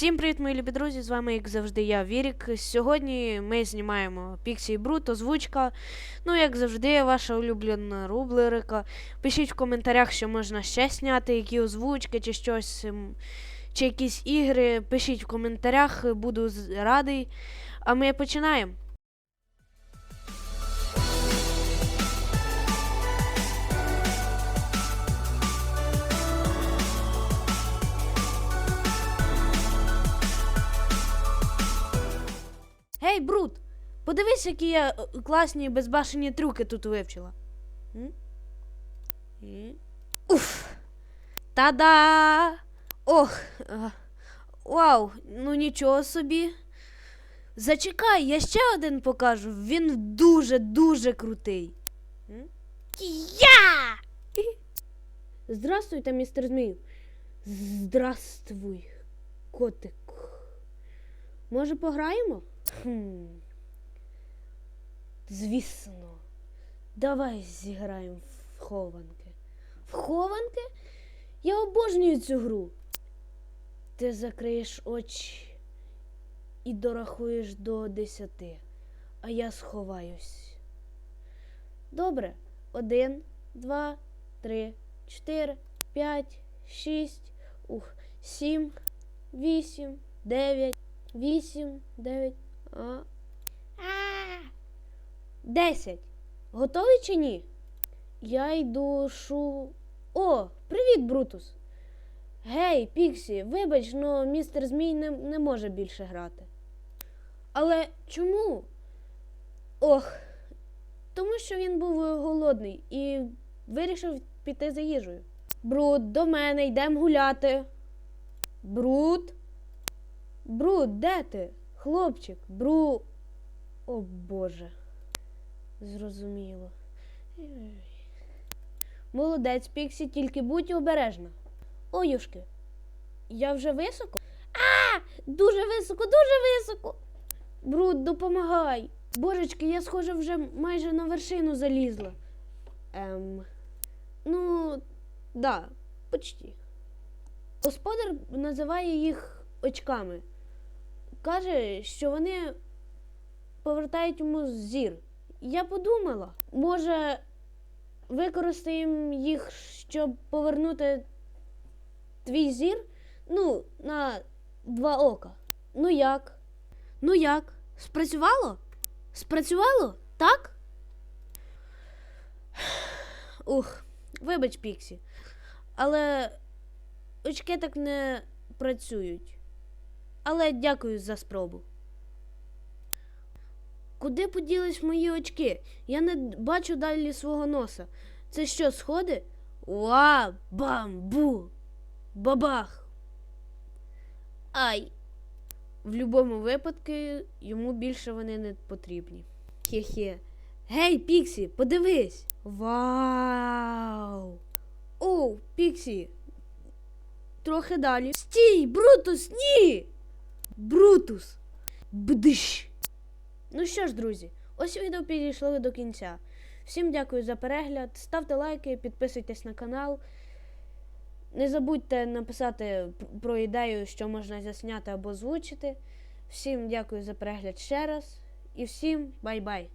Всім привіт, мої любі друзі! З вами, як завжди, я Вірік. Сьогодні ми знімаємо Піксі і Брут, озвучка. Ну, як завжди, ваша улюблена рубрика. Пишіть в коментарях, що можна ще зняти, які озвучки чи щось, ем, чи якісь ігри. Пишіть в коментарях, буду радий. А ми починаємо. Гей, Брут! Подивись, які я е, класні безбашені трюки тут вивчила. М? Уф! Та-да! Ох! Вау! Ну нічого собі. Зачекай, я ще один покажу. Він дуже-дуже крутий. М? Я! Здравствуйте, містер Змію. Здравствуй, котик. Може, пограємо? Хм. Звісно. Давай зіграємо в хованки. В хованки? Я обожнюю цю гру. Ти закриєш очі і дорахуєш до десяти, а я сховаюсь. Добре. Один, два, три, чотири, п'ять, шість, ух, сім, вісім, дев'ять, вісім, дев'ять. А. Десять. Готовий чи ні? Я йду шу. О, привіт, Брутус. Гей, Піксі, вибач, но містер Змій не, не може більше грати. Але чому? Ох, тому що він був голодний і вирішив піти за їжею. Брут, до мене йдемо гуляти. Брут. Брут, де ти? Хлопчик, бру. О Боже. Зрозуміло. Молодець, Піксі, тільки будь обережна. Ой, юшки. Я вже високо? А! Дуже високо, дуже високо. Брут, допомагай. Божечки, я, схоже, вже майже на вершину залізла. Ем. Ну, да, почти. Господар називає їх очками. Каже, що вони повертають йому зір. Я подумала, може, використаємо їх, щоб повернути твій зір? Ну, на два ока. Ну як? Ну як? Спрацювало? Спрацювало? Так? Ух, вибач, Піксі. Але очки так не працюють. Але дякую за спробу. Куди поділись мої очки? Я не бачу далі свого носа. Це що, сходи? Уа, бам-бу, бабах. Ай. В будь-якому випадку йому більше вони не потрібні. Хе-хе. Гей, Піксі, подивись. Вау. О, Піксі. Трохи далі. Стій, Брутус, ні! Брутус. Бдиш. Ну що ж, друзі, ось відео підійшли до кінця. Всім дякую за перегляд. Ставте лайки, підписуйтесь на канал. Не забудьте написати про ідею, що можна засняти або озвучити. Всім дякую за перегляд ще раз. І всім бай-бай!